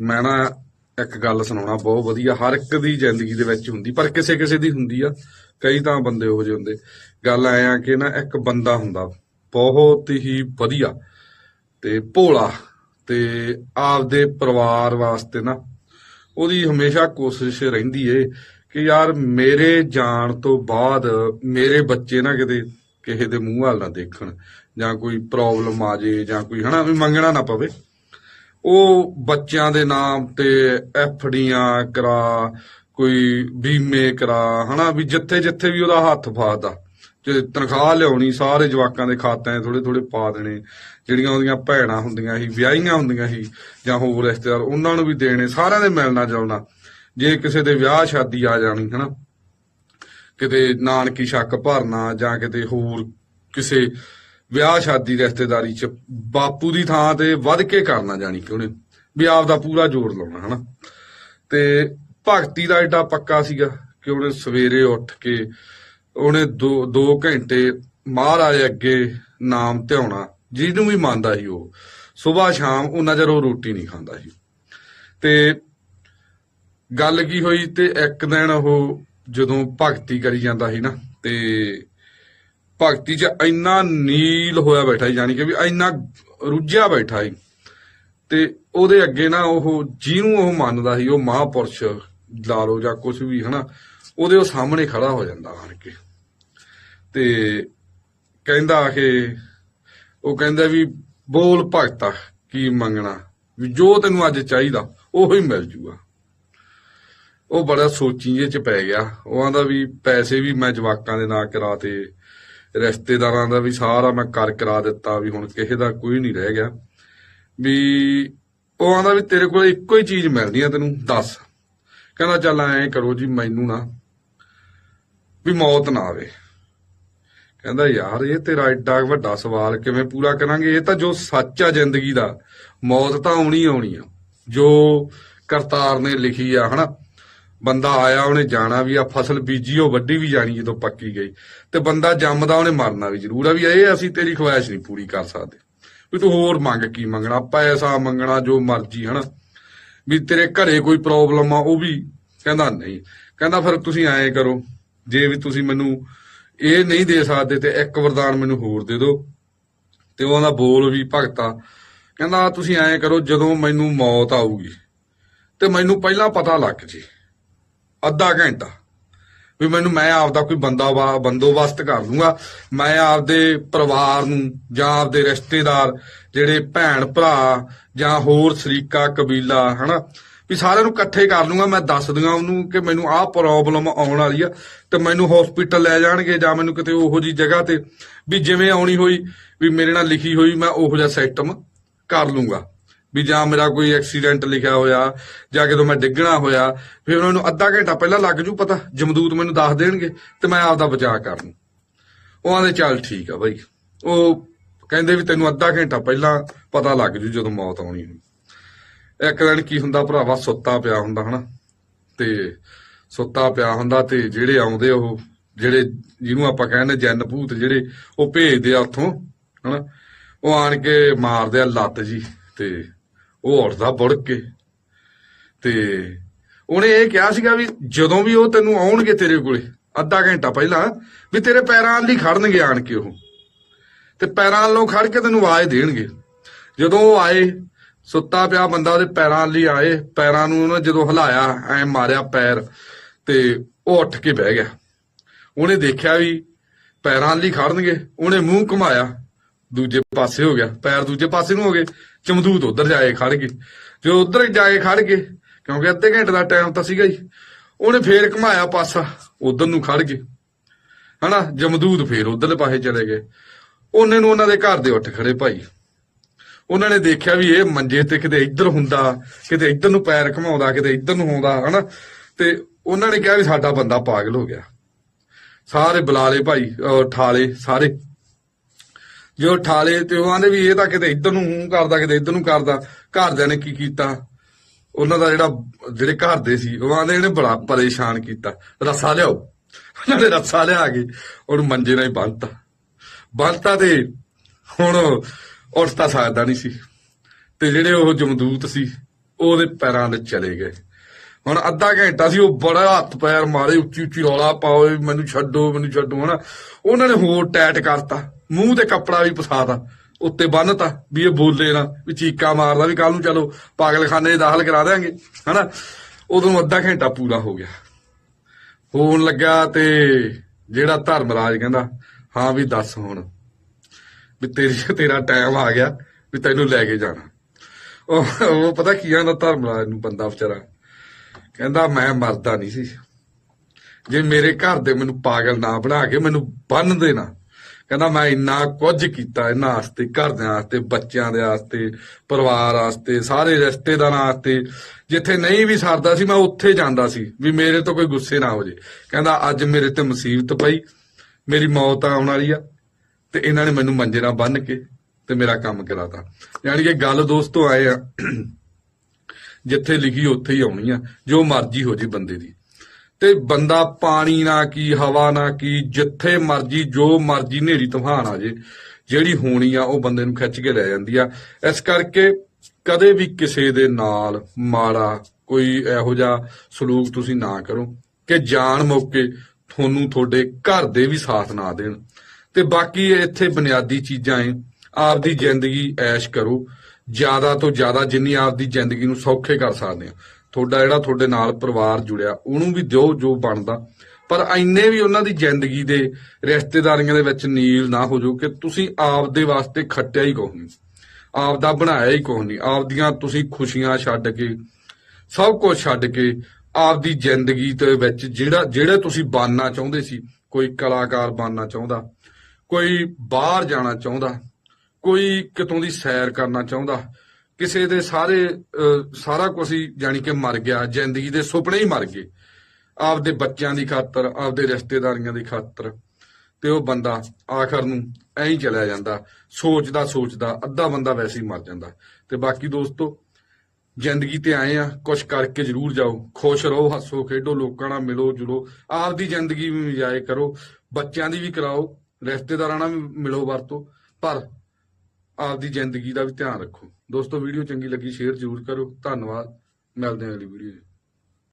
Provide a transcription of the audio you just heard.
ਮੈਂ ਨਾ ਇੱਕ ਗੱਲ ਸੁਣਾਉਣਾ, ਬਹੁਤ ਵਧੀਆ। ਹਰ ਇੱਕ ਦੀ ਜ਼ਿੰਦਗੀ ਦੇ ਵਿੱਚ ਹੁੰਦੀ, ਪਰ ਕਿਸੇ ਕਿਸੇ ਦੀ ਹੁੰਦੀ ਆ। ਕਈ ਤਾਂ ਬੰਦੇ ਉਹੋ ਜਿਹੇ ਹੁੰਦੇ। ਗੱਲ ਐ ਆ ਕਿ ਨਾ, ਇੱਕ ਬੰਦਾ ਹੁੰਦਾ, ਬਹੁਤ ਹੀ ਵਧੀਆ ਤੇ ਭੋਲਾ ਤੇ ਆਪਦੇ ਪਰਿਵਾਰ ਵਾਸਤੇ ਨਾ, ਉਹਦੀ ਹਮੇਸ਼ਾ ਕੋਸ਼ਿਸ਼ ਰਹਿੰਦੀ ਏ ਕਿ ਯਾਰ ਮੇਰੇ ਜਾਣ ਤੋਂ ਬਾਅਦ ਮੇਰੇ ਬੱਚੇ ਨਾ ਕਿਤੇ ਕਿਸੇ ਦੇ ਮੂੰਹ ਵੱਲ ਨਾ ਦੇਖਣ, ਜਾਂ ਕੋਈ ਪ੍ਰੋਬਲਮ ਆ ਜੇ, ਜਾਂ ਕੋਈ ਹਨਾ, ਵੀ ਮੰਗਣਾ ਨਾ ਪਵੇ। ਉਹ ਬੱਚਿਆਂ ਦੇ ਨਾਮ ਤੇ ਐਫਡੀਆਂ ਕਰਾ, ਕੋਈ ਬੀਮੇ ਕਰਾ, ਹਨਾ, ਵੀ ਜਿੱਥੇ ਜਿੱਥੇ ਵੀ ਉਹਦਾ ਹੱਥ ਫਾਸਦਾ ਤੇ ਤਨਖਾਹ ਲਿਆਉਣੀ, ਸਾਰੇ ਜਵਾਕਾਂ ਦੇ ਖਾਤਿਆਂ 'ਚ ਥੋੜੇ ਥੋੜੇ ਪਾ ਦੇਣੇ। ਜਿਹੜੀਆਂ ਉਹਦੀਆਂ ਭੈਣਾਂ ਹੁੰਦੀਆਂ ਸੀ, ਵਿਆਹੀਆਂ ਹੁੰਦੀਆਂ ਸੀ, ਜਾਂ ਹੋਰ ਰਿਸ਼ਤੇਦਾਰ, ਉਹਨਾਂ ਨੂੰ ਵੀ ਦੇਣੇ, ਸਾਰਿਆਂ ਦੇ ਮਿਲਣਾ ਜੁਲਣਾ। ਜੇ ਕਿਸੇ ਦੇ ਵਿਆਹ ਸ਼ਾਦੀ ਆ ਜਾਣੀ, ਹਨਾ, ਕਿਤੇ ਨਾਨਕੀ ਸ਼ੱਕ ਭਰਨਾ ਜਾਂ ਕਿਤੇ ਹੋਰ ਕਿਸੇ ਵਿਆਹ ਸ਼ਾਦੀ ਰਿਸ਼ਤੇਦਾਰੀ ਚ ਬਾਪੂ ਦੀ ਥਾਂ ਤੇ ਵੱਧ ਕੇ ਕਰਨਾ ਜਾਣੀ ਕਿ ਉਹਨੇ। ਵੀ ਆਪ ਦਾ ਪੂਰਾ ਜ਼ੋਰ ਲਾਉਣਾ, ਹਨਾ। ਤੇ ਭਗਤੀ ਦਾ ਏਡਾ ਪੱਕਾ ਸੀਗਾ ਕਿ ਉਹਨੇ ਸਵੇਰੇ ਉੱਠ ਕੇ ਉਹਨੇ 2 2 ਘੰਟੇ ਮਹਾਰਾਜ ਅੱਗੇ ਨਾਮ ਧਿਆਉਣਾ, ਜਿਹਨੂੰ ਵੀ ਮੰਨਦਾ ਸੀ ਉਹ। ਸਵੇਰ ਸ਼ਾਮ ਉਹਨਾਂ ਚਿਰ ਉਹ ਰੋਟੀ ਨਹੀਂ ਖਾਂਦਾ ਸੀ। ਤੇ ਗੱਲ ਕੀ ਹੋਈ ਤੇ ਇੱਕ ਦਿਨ ਉਹ ਜਦੋਂ ਭਗਤੀ ਕਰੀ ਜਾਂਦਾ ਸੀ ਨਾ, ਤੇ ਭਗਤੀ 'ਚ ਇੰਨਾ ਨੀਲ ਹੋਇਆ ਬੈਠਾ ਸੀ ਜਾਨੀ ਕਿ ਵੀ ਇੰਨਾ ਰੁੱਝਿਆ ਬੈਠਾ ਸੀ। ਤੇ ਉਹਦੇ ਅੱਗੇ ਨਾ ਉਹ ਜਿਹਨੂੰ ਉਹ ਮੰਨਦਾ ਸੀ, ਉਹ ਮਹਾਪੁਰਸ਼ ਲਾ ਲੋ ਜਾਂ ਕੁਝ ਵੀ, ਹਨਾ, ਉਹਦੇ ਉਹ ਸਾਹਮਣੇ ਖੜਾ ਹੋ ਜਾਂਦਾ ਆਣ ਕੇ ਤੇ ਕਹਿੰਦਾ ਕਿ, ਉਹ ਕਹਿੰਦਾ ਵੀ ਬੋਲ ਭਗਤਾ ਕੀ ਮੰਗਣਾ? ਵੀ ਜੋ ਤੈਨੂੰ ਅੱਜ ਚਾਹੀਦਾ, ਉਹ ਹੀ ਮਿਲ ਜੂਗਾ। ਉਹ ਬੜਾ ਸੋਚੀ ਜੇ ਚ ਪੈ ਗਿਆ। ਉਹ ਆਂਦਾ ਵੀ ਪੈਸੇ ਵੀ ਮੈਂ ਜਵਾਕਾਂ ਦੇ ਨਾਂ ਕਰਾਤੇ। ਰਿਸ਼ਤੇਦਾਰਾਂ ਦਾ ਵੀ ਸਾਰਾ ਮੈਂ ਕਰ ਕਰਾ ਦਿੱਤਾ ਵੀ ਹੁਣ ਕਿਸੇ ਦਾ ਕੋਈ ਨਹੀਂ ਰਹਿ ਗਿਆ। ਵੀ ਉਹ ਆਂਦਾ ਵੀ ਤੇਰੇ ਕੋਲ ਇੱਕੋ ਹੀ ਚੀਜ਼ ਮਿਲਦੀ ਆ ਤੈਨੂੰ, ਦੱਸ। ਕਹਿੰਦਾ ਚੱਲ ਐਂ ਕਰੋ ਜੀ, ਮੈਨੂੰ ਨਾ ਵੀ ਮੌਤ ਨਾ ਆਵੇ। ਕਹਿੰਦਾ ਯਾਰ, ਇਹ ਤੇਰਾ ਏਡਾ ਵੱਡਾ ਸਵਾਲ ਕਿਵੇਂ ਪੂਰਾ ਕਰਾਂਗੇ? ਇਹ ਤਾਂ ਜੋ ਸੱਚ ਆ ਜ਼ਿੰਦਗੀ ਦਾ, ਮੌਤ ਤਾਂ ਆਉਣੀ ਆਉਣੀ ਆ। ਜੋ ਕਰਤਾਰ ਨੇ ਲਿਖੀ ਆ, ਹਨਾ? ਬੰਦਾ ਆਇਆ, ਉਹਨੇ ਜਾਣਾ ਵੀ ਆ, ਫਸਲ ਬੀਜੀ, ਉਹ ਵੱਢੀ ਵੀ ਜਾਣੀ ਜਦੋਂ ਪੱਕੀ ਗਈ। ਤੇ ਬੰਦਾ ਜੰਮਦਾ, ਉਹਨੇ ਮਰਨਾ ਵੀ ਜ਼ਰੂਰ ਆ ਵੀ ਇਹ ਅਸੀਂ ਤੇਰੀ ਖਵਾਇਸ਼ ਨਹੀਂ ਪੂਰੀ ਕਰ ਸਕਦੇ। ਵੀ ਤੂੰ ਹੋਰ ਮੰਗ ਕੀ ਮੰਗਣਾ? ਪੈਸਾ ਮੰਗਣਾ, ਜੋ ਮਰਜ਼ੀ, ਹਨਾ? ਵੀ ਤੇਰੇ ਘਰੇ ਕੋਈ ਪ੍ਰੋਬਲਮ ਆ, ਉਹ ਵੀ ਕਹਿੰਦਾ ਨਹੀਂ। ਕਹਿੰਦਾ ਫਿਰ ਤੁਸੀਂ ਐਂ ਕਰੋ, ਜੇ ਵੀ ਤੁਸੀਂ ਮੈਨੂੰ ਇਹ ਨਹੀਂ ਦੇ ਸਕਦੇ ਤੇ ਇੱਕ ਵਰਦਾਨ ਮੈਨੂੰ ਹੋਰ ਦੇ ਦਿਓ। ਤੇ ਉਹਦਾ ਬੋਲ ਵੀ ਭਗਤਾ। ਕਹਿੰਦਾ, ਤੁਸੀਂ ਐਂ ਕਰੋ, ਜਦੋਂ ਮੈਨੂੰ ਮੌਤ ਆਊਗੀ, ਤੇ ਮੈਨੂੰ ਪਹਿਲਾਂ ਪਤਾ ਲੱਗ ਜੇ। ਅੱਧਾ ਘੰਟਾ। ਵੀ ਮੈਨੂੰ ਮੈਂ ਆਪਦਾ ਕੋਈ ਬੰਦਾ ਵਾ, ਬੰਦੋਬਸਤ ਕਰ ਲੂੰਗਾ। ਮੈਂ ਆਪਦੇ ਪਰਿਵਾਰ ਨੂੰ ਜਾਂ ਆਪਦੇ ਰਿਸ਼ਤੇਦਾਰ, ਜਿਹੜੇ ਭੈਣ ਭਰਾ ਜਾਂ ਹੋਰ ਸ਼ਰੀਕਾ, ਕਬੀਲਾ, ਹਨਾ, ਵੀ ਸਾਰਿਆਂ ਨੂੰ ਇਕੱਠੇ ਕਰ ਲੂੰਗਾ। ਮੈਂ ਦੱਸ ਦੂੰਗਾ ਉਹਨੂੰ ਕਿ ਮੈਨੂੰ ਆਹ ਪ੍ਰੋਬਲਮ ਆਉਣ ਵਾਲੀ ਆ ਤੇ ਮੈਨੂੰ ਹਸਪੀਟਲ ਲੈ ਜਾਣਗੇ ਜਾਂ ਮੈਨੂੰ ਕਿਤੇ ਉਹੋ ਜੀ ਜਗ੍ਹਾ ਤੇ ਵੀ ਜਿਵੇਂ ਆਉਣੀ ਹੋਈ, ਵੀ ਮੇਰੇ ਨਾਲ ਲਿਖੀ ਹੋਈ ਮੈਂ ਉਹੋ ਜਿਹਾ ਸਿਸਟਮ ਕਰ ਲੂੰਗਾ। ਵੀ ਜਾਂ ਮੇਰਾ ਕੋਈ ਐਕਸੀਡੈਂਟ ਲਿਖਿਆ ਹੋਇਆ, ਜਾਂ ਕਿਦੋਂ ਮੈਂ ਡਿੱਗਣਾ ਹੋਇਆ, ਫਿਰ ਉਹਨਾਂ ਨੂੰ ਅੱਧਾ ਘੰਟਾ ਪਹਿਲਾਂ ਲੱਗ ਜੂ ਪਤਾ, ਜਮਦੂਤ ਮੈਨੂੰ ਦੱਸ ਦੇਣਗੇ ਤੇ ਮੈਂ ਆਪਦਾ ਬਚਾਅ ਕਰ ਲੂੰ। ਉਹ ਆਂਦੇ ਚੱਲ ਠੀਕ ਆ ਬਾਈ। ਉਹ ਕਹਿੰਦੇ ਵੀ ਤੈਨੂੰ ਅੱਧਾ ਘੰਟਾ ਪਹਿਲਾਂ ਪਤਾ ਲੱਗ ਜੂ ਜਦੋਂ ਮੌਤ ਆਉਣੀ ਹੋਈ। ਇੱਕ ਦਿਨ ਕੀ ਹੁੰਦਾ ਭਰਾਵਾ, ਸੁੱਤਾ ਪਿਆ ਹੁੰਦਾ, ਹਨਾ? ਤੇ ਸੁੱਤਾ ਪਿਆ ਹੁੰਦਾ ਤੇ ਜਿਹੜੇ ਆਉਂਦੇ ਉਹ, ਜਿਹੜੇ ਜਿਹਨੂੰ ਆਪਾਂ ਕਹਿੰਦੇ ਜਨ ਭੂਤ ਜਿਹੜੇ, ਉਹ ਭੇਜਦੇ ਆ ਉੱਥੋਂ, ਹਨਾ? ਉਹ ਆਣ ਕੇ ਮਾਰਦੇ ਆ ਲੱਤ ਜੀ ਤੇ ਉਹ ਉੱਠਦਾ ਬੁੜ ਕੇ। ਤੇ ਉਹਨੇ ਇਹ ਕਿਹਾ ਸੀਗਾ ਵੀ ਜਦੋਂ ਵੀ ਉਹ ਤੈਨੂੰ ਆਉਣਗੇ ਤੇਰੇ ਕੋਲੇ, ਅੱਧਾ ਘੰਟਾ ਪਹਿਲਾਂ, ਵੀ ਤੇਰੇ ਪੈਰਾਂ ਲਈ ਖੜਨਗੇ ਆਣ ਕੇ ਉਹ। ਤੇ ਪੈਰਾਂ ਵੱਲੋਂ ਖੜ ਕੇ ਤੈਨੂੰ ਆਵਾਜ਼ ਦੇਣਗੇ। ਜਦੋਂ ਉਹ ਆਏ, ਸੁੱਤਾ ਪਿਆ ਬੰਦਾ ਉਹਦੇ ਪੈਰਾਂ ਲਈ ਆਏ, ਪੈਰਾਂ ਨੂੰ ਉਹਨੇ ਜਦੋਂ ਹਿਲਾਇਆ, ਐ ਮਾਰਿਆ ਪੈਰ, ਤੇ ਉਹ ਉੱਠ ਕੇ ਬਹਿ ਗਿਆ। ਉਹਨੇ ਦੇਖਿਆ ਵੀ ਪੈਰਾਂ ਲਈ ਖੜਨਗੇ, ਉਹਨੇ ਮੂੰਹ ਘੁਮਾਇਆ। ਦੂਜੇ ਪਾਸੇ ਹੋ ਗਿਆ, ਪੈਰ ਦੂਜੇ ਪਾਸੇ ਨੂੰ ਹੋ ਗਏ, ਚਮਦੂਤ ਉਧਰ ਜਾਏ ਖੜ ਗਏ। ਜੋ ਉਧਰ ਜਾਏ ਖੜ ਗਏ, ਕਿਉਂਕਿ ਅੱਧੇ ਘੰਟੇ ਦਾ ਟਾਈਮ ਤਾਂ ਸੀਗਾ ਹੀ, ਉਹਨੇ ਫੇਰ ਘੁਮਾਇਆ ਪਾਸਾ, ਉਧਰ ਨੂੰ ਖੜ ਗਏ। ਹਨਾ, ਜਮਦੂਤ ਫੇਰ ਉਧਰਲੇ ਪਾਸੇ ਚਲੇ ਗਏ। ਉਹਨੇ ਨੂੰ ਉਹਨਾਂ ਦੇ ਘਰ ਦੇ ਉੱਠ ਖੜੇ ਭਾਈ। ਉਹਨਾਂ ਨੇ ਦੇਖਿਆ ਵੀ ਇਹ ਮੰਜੇ ਤੇ ਕਿਤੇ ਇੱਧਰ ਹੁੰਦਾ, ਕਿਤੇ ਇੱਧਰ ਨੂੰ ਪੈਰ ਘਮਾਉਂਦਾ, ਕਿਤੇ ਇੱਧਰ ਨੂੰ ਆਉਂਦਾ, ਹਨਾ। ਤੇ ਉਹਨਾਂ ਨੇ ਕਿਹਾ ਵੀ ਸਾਡਾ ਬੰਦਾ ਪਾਗਲ ਹੋ ਗਿਆ। ਸਾਰੇ ਬੁਲਾ ਲਏ ਭਾਈ ਠਾਲੇ ਸਾਰੇ। ਜੋ ਠਾਲੇ ਤੇ ਉਹ ਆਂਦੇ ਵੀ ਇਹ ਤਾਂ ਕਿਤੇ ਇੱਧਰ ਨੂੰ ਮੂੰਹ ਕਰਦਾ, ਕਿਤੇ ਇੱਧਰ ਨੂੰ ਕਰਦਾ। ਘਰਦਿਆਂ ਨੇ ਕੀ ਕੀਤਾ? ਉਹਨਾਂ ਦਾ ਜਿਹੜਾ, ਜਿਹੜੇ ਘਰ ਦੇ ਸੀ, ਉਹ ਆਂਦੇ ਇਹਨੇ ਬੜਾ ਪਰੇਸ਼ਾਨ ਕੀਤਾ। ਰੱਸਾ ਲਿਆਓ। ਉਹਨਾਂ ਨੇ ਰੱਸਾ ਲਿਆ ਕੇ ਉਹਨੂੰ ਮੰਜੇ ਨਾਲ ਹੀ ਬੰਨਤਾ। ਬੰਨਤਾ ਤੇ ਹੁਣ ਉੱਠ ਤਾਂ ਸਕਦਾ ਨਹੀਂ ਸੀ। ਤੇ ਜਿਹੜੇ ਉਹ ਜਮਦੂਤ ਸੀ, ਉਹਦੇ ਪੈਰਾਂ ਦੇ ਚਲੇ ਗਏ। ਹੁਣ ਅੱਧਾ ਘੰਟਾ ਸੀ, ਉਹ ਬੜਾ ਹੱਥ ਪੈਰ ਮਾਰੇ ਉੱਚੀ ਉੱਚੀ ਰੌਲਾ ਪਾਓ ਮੈਨੂੰ ਛੱਡੋ ਮੈਨੂੰ ਛੱਡੋ, ਹਨਾ। ਉਹਨਾਂ ਨੇ ਹੋਰ ਟੈਟ ਕਰਤਾ। ਮੂੰਹ ਤੇ ਕੱਪੜਾ ਵੀ ਪਸਾਤਾ ਉੱਤੇ ਬੰਨਤਾ ਵੀ ਇਹ ਬੋਲੇ ਨਾ, ਵੀ ਚੀਕਾ ਮਾਰਦਾ, ਵੀ ਕੱਲ ਨੂੰ ਚਲੋ ਪਾਗਲਖਾਨੇ 'ਚ ਦਾਖਲ ਕਰਾ ਦੇਾਂਗੇ ਹਨਾ? ਉਦੋਂ ਅੱਧਾ ਘੰਟਾ ਪੂਰਾ ਹੋ ਗਿਆ। ਹੋਣ ਲੱਗਾ ਤੇ ਜਿਹੜਾ ਧਰਮਰਾਜ ਕਹਿੰਦਾ, ਹਾਂ ਵੀ ਦੱਸ ਹੁਣ, ਵੀ ਤੇਰੀ ਤੇਰਾ ਟਾਈਮ ਆ ਗਿਆ, ਵੀ ਤੈਨੂੰ ਲੈ ਕੇ ਜਾਣਾ। ਉਹ ਉਹ ਪਤਾ ਕੀ ਆਂਦਾ ਧਰਮਰਾਜ ਨੂੰ ਬੰਦਾ ਵਿਚਾਰਾ? ਕਹਿੰਦਾ, ਮੈਂ ਮਰਦਾ ਨਹੀਂ ਸੀ। ਜੇ ਮੇਰੇ ਘਰ ਦੇ ਮੈਨੂੰ ਪਾਗਲ ਨਾ ਬਣਾ ਕੇ ਮੈਨੂੰ ਬੰਨ ਦੇਣਾ ਕਹਿੰਦਾ ਮੈਂ ਇੰਨਾ ਕੁਝ ਕੀਤਾ ਇਹਨਾਂ ਵਾਸਤੇ, ਘਰਦਿਆਂ ਵਾਸਤੇ, ਬੱਚਿਆਂ ਦੇ ਵਾਸਤੇ, ਪਰਿਵਾਰ ਵਾਸਤੇ, ਸਾਰੇ ਰਿਸ਼ਤੇਦਾਰਾਂ ਵਾਸਤੇ। ਜਿੱਥੇ ਨਹੀਂ ਵੀ ਸਰਦਾ ਸੀ, ਮੈਂ ਉੱਥੇ ਜਾਂਦਾ ਸੀ ਵੀ ਮੇਰੇ ਤੋਂ ਕੋਈ ਗੁੱਸੇ ਨਾ ਹੋ ਜੇ। ਕਹਿੰਦਾ ਅੱਜ ਮੇਰੇ ਤੇ ਮੁਸੀਬਤ ਪਈ, ਮੇਰੀ ਮੌਤ ਆਉਣ ਵਾਲੀ ਆ, ਤੇ ਇਹਨਾਂ ਨੇ ਮੈਨੂੰ ਮੰਜੇ ਨਾਲ ਬੰਨ ਕੇ ਤੇ ਮੇਰਾ ਕੰਮ ਕਰਾਤਾ। ਯਾਨੀ ਕਿ ਗੱਲ ਦੋਸਤੋ ਆਏ ਆ, ਜਿੱਥੇ ਲਿਖੀ ਉੱਥੇ ਹੀ ਆਉਣੀ ਆ, ਜੋ ਮਰਜ਼ੀ ਹੋ ਜੇ ਬੰਦੇ ਦੀ। ਤੇ ਬੰਦਾ ਪਾਣੀ ਨਾ ਕੀ, ਹਵਾ ਨਾ ਕੀ, ਜਿੱਥੇ ਮਰਜ਼ੀ, ਜੋ ਮਰਜ਼ੀ ਨੇਰੀ ਤੂਫਾਨ ਆ ਜੇ, ਜਿਹੜੀ ਹੋਣੀ ਆ, ਉਹ ਬੰਦੇ ਨੂੰ ਖਿੱਚ ਕੇ ਲੈ ਜਾਂਦੀ ਆ। ਇਸ ਕਰਕੇ ਕਦੇ ਵੀ ਕਿਸੇ ਦੇ ਨਾਲ ਮਾੜਾ ਕੋਈ ਇਹੋ ਜਿਹਾ ਸਲੂਕ ਤੁਸੀਂ ਨਾ ਕਰੋ ਕਿ ਜਾਣ ਮੌਕੇ ਤੁਹਾਨੂੰ ਤੁਹਾਡੇ ਘਰ ਦੇ ਵੀ ਸਾਥ ਨਾ ਦੇਣ। ਤੇ ਬਾਕੀ ਇੱਥੇ ਬੁਨਿਆਦੀ ਚੀਜ਼ਾਂ ਏ, ਆਪਦੀ ਜ਼ਿੰਦਗੀ ਐਸ਼ ਕਰੋ। ਜ਼ਿਆਦਾ ਤੋਂ ਜ਼ਿਆਦਾ ਜਿੰਨੀ ਆਪਦੀ ਜ਼ਿੰਦਗੀ ਨੂੰ ਸੌਖੇ ਕਰ ਸਕਦੇ ਆ। ਤੁਹਾਡਾ ਜਿਹੜਾ ਤੁਹਾਡੇ ਨਾਲ ਪਰਿਵਾਰ ਜੁੜਿਆ, ਉਹਨੂੰ ਵੀ ਦਿਓ ਜੋ ਬਣਦਾ। ਪਰ ਇੰਨੇ ਵੀ ਉਹਨਾਂ ਦੀ ਜ਼ਿੰਦਗੀ ਦੇ ਰਿਸ਼ਤੇਦਾਰੀਆਂ ਦੇ ਵਿੱਚ ਨੀਲ ਨਾ ਹੋ ਜਾਓ ਕਿ ਤੁਸੀਂ ਆਪਦੇ ਵਾਸਤੇ ਖੱਟਿਆ ਹੀ ਕੁਛ ਨਹੀਂ। ਆਪਦਾ ਬਣਾਇਆ ਹੀ ਕੁਛ ਨਹੀਂ। ਆਪਦੀਆਂ ਤੁਸੀਂ ਖੁਸ਼ੀਆਂ ਛੱਡ ਕੇ, ਸਭ ਕੁਝ ਛੱਡ ਕੇ ਆਪਦੀ ਜ਼ਿੰਦਗੀ ਦੇ ਵਿੱਚ ਜਿਹੜਾ, ਜਿਹੜੇ ਤੁਸੀਂ ਬਣਨਾ ਚਾਹੁੰਦੇ ਸੀ, ਕੋਈ ਕਲਾਕਾਰ ਬਣਨਾ ਚਾਹੁੰਦਾ, ਕੋਈ ਬਾਹਰ ਜਾਣਾ ਚਾਹੁੰਦਾ, ਕੋਈ ਕਿਤੋਂ ਦੀ ਸੈਰ ਕਰਨਾ ਚਾਹੁੰਦਾ ਕਿਸੇ ਦੇ ਸਾਰੇ ਸਾਰਾ ਕੁਝ ਹੀ ਜਾਣੀ ਕਿ ਮਰ ਗਿਆ, ਜ਼ਿੰਦਗੀ ਦੇ ਸੁਪਨੇ ਹੀ ਮਰ ਗਏ। ਆਪਦੇ ਬੱਚਿਆਂ ਦੀ ਖਾਤਰ, ਆਪਦੇ ਰਿਸ਼ਤੇਦਾਰੀਆਂ ਦੀ ਖਾਤਰ, ਤੇ ਉਹ ਬੰਦਾ ਆਖਰ ਨੂੰ ਐਂ ਹੀ ਚਲਿਆ ਜਾਂਦਾ, ਸੋਚਦਾ ਸੋਚਦਾ, ਅੱਧਾ ਬੰਦਾ ਵੈਸੇ ਹੀ ਮਰ ਜਾਂਦਾ। ਤੇ ਬਾਕੀ ਦੋਸਤੋ, ਜ਼ਿੰਦਗੀ ਤੇ ਆਏ ਆ ਕੁਝ ਕਰਕੇ ਜ਼ਰੂਰ ਜਾਓ, ਖੁਸ਼ ਰਹੋ, ਹੱਸੋ, ਖੇਡੋ, ਲੋਕਾਂ ਨਾਲ ਮਿਲੋ ਜੁਲੋ ਆਪਦੀ ਜ਼ਿੰਦਗੀ ਵੀ ਇੰਜੋਏ ਕਰੋ, ਬੱਚਿਆਂ ਦੀ ਵੀ ਕਰਾਓ, ਰਿਸ਼ਤੇਦਾਰਾਂ ਨਾਲ ਵੀ ਮਿਲੋ ਵਰਤੋ, ਪਰ ਆਪਦੀ ਜ਼ਿੰਦਗੀ ਦਾ ਵੀ ਧਿਆਨ ਰੱਖੋ। ਦੋਸਤੋ, ਵੀਡੀਓ ਚੰਗੀ ਲੱਗੀ, ਸ਼ੇਅਰ ਜ਼ਰੂਰ ਕਰੋ ਧੰਨਵਾਦ। ਮਿਲਦੇ ਹਾਂ ਅਗਲੀ ਵੀਡੀਓ 'ਚ।